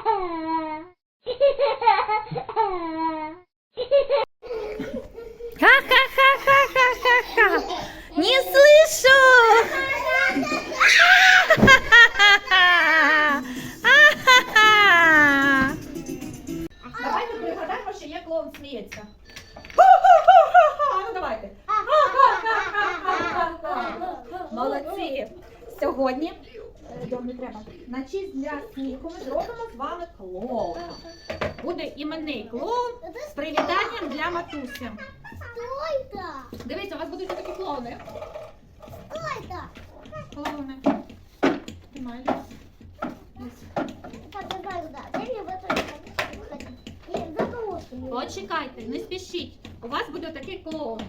Ah. Молодці. Сьогодні е, Дьом, не треба. На честь для сміху ми зробимо з вами клоуна. Буде іменний клоун з привітанням для матусі. Что это? Дивіться, у вас будуть такі клоуни. Что это? Клоуни. Тримай. Ось. Так, давай туда. Дай мне в эту Не, за колодками. Почекайте, не спішіть. У вас буде такий клоун.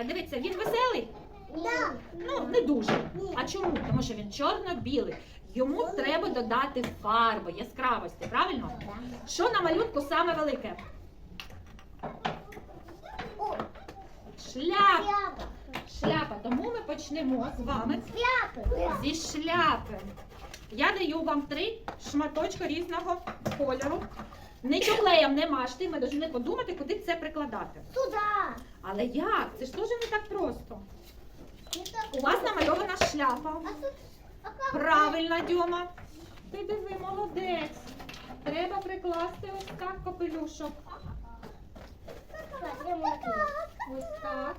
Е, Дивіться, він веселий. Да. Ну, не дуже. А чому? Тому що він чорно-білий. Йому треба додати фарби, яскравості, правильно? Що на малюнку саме велике? Шляпа. шляпа. Тому ми почнемо з вами зі шляпи. Я даю вам три шматочка різного кольору. Нічого клеєм не мажте, ми повинні подумати, куди це прикладати. Туда. Але як? Це ж теж не так просто. У вас намальована шляпа. Тут... Правильно, Дьома. Ти диви, молодець. Треба прикласти ось так капелюшок. Ось так.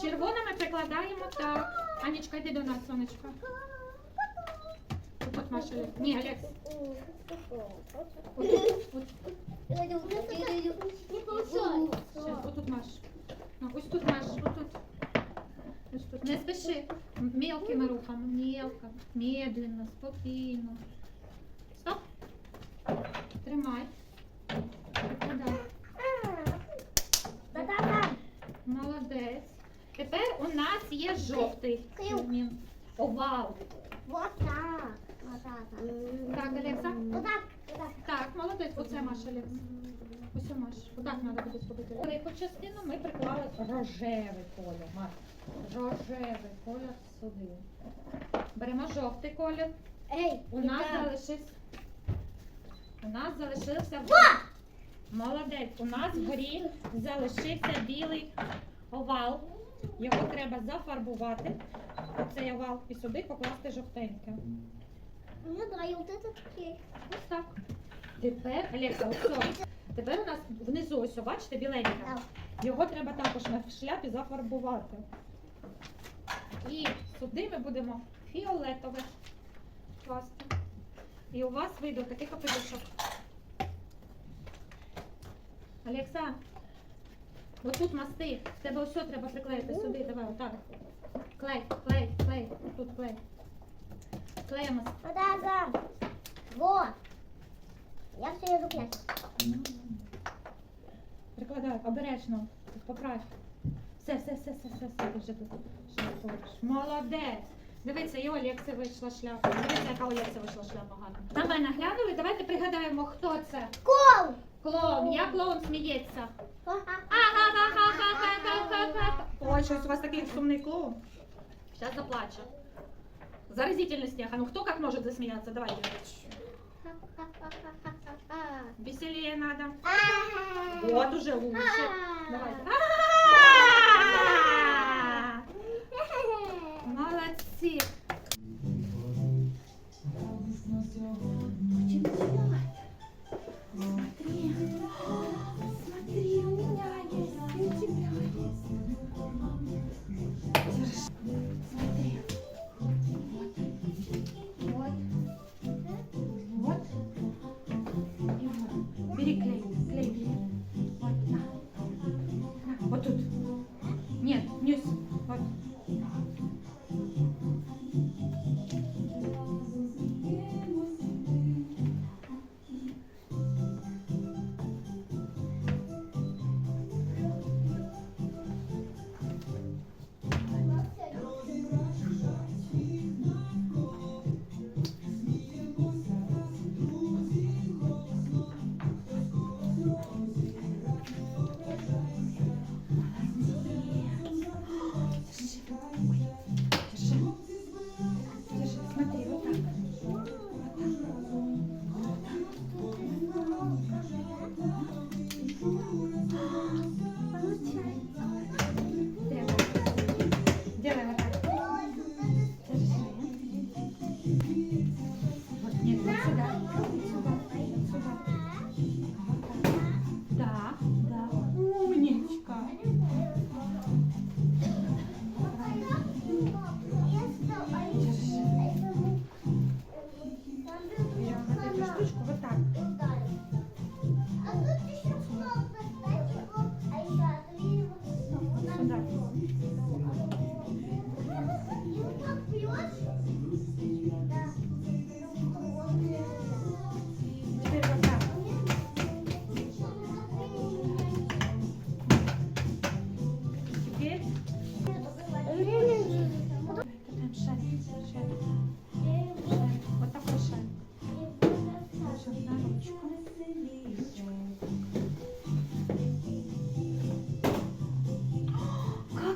Червоними прикладаємо так. Анічка, йди до нас, сонечко. От Маша. Олег. Ні, получается. Щас, отут Маш. Ось тут Маш. Ось спіши. Мелкими рухами. Мелко. Медленно, спокійно. Стоп. Тримай. Молодець. Тепер у нас є жовтий. Овал. Вот так. Вот так. Так, Олекса? Вот так. Вот так. Так. Оце Маша Олекс. Ось у Маш. Отак треба буде зробити. Велику частину ми приклали рожевий колір. Маш. Рожевий колір сюди. Беремо жовтий колір. Эй, У нас залишився. У нас залишився. Молодець. У нас вгорі залишився білий овал. Його треба зафарбувати. Оцей овал і сюди покласти жовтеньке. Ну да, и вот этот кейк. Ось так. Тепер, Олекса, ось. Тепер у нас внизу ось, бачите, біленьке. Да. Його треба також на шляпі зафарбувати. І сюди ми будемо фіолетове класти. І у вас вийде такий капелюшок. Олекса, отут масти. В тебе ось треба приклеїти сюди. Давай, отак. Клей, клей, клей. Тут клей. Клеїмо. Вот так, Я все. Прикладай, обережно, поправ. Все, все, все, все, все, все, ти вже тут ще. Молодець. Дивіться, і Олекси вийшла шляпа. Дивіться, яка Олекси вийшла шляпа гарна. На мене глянули, давайте пригадаємо, хто це. Кол! Клоун. Я клоун сміється. Ха-ха-ха-ха-ха-ха-ха-ха. Ой, щось у вас такий сумний клоун. Зараз заплаче. Заразительный смех. А ну кто как может засмеяться? Давайте. Веселее надо. Вот уже лучше. Давайте.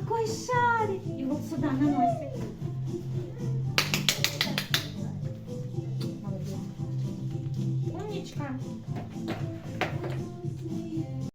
Coixari. E vou te na nossa.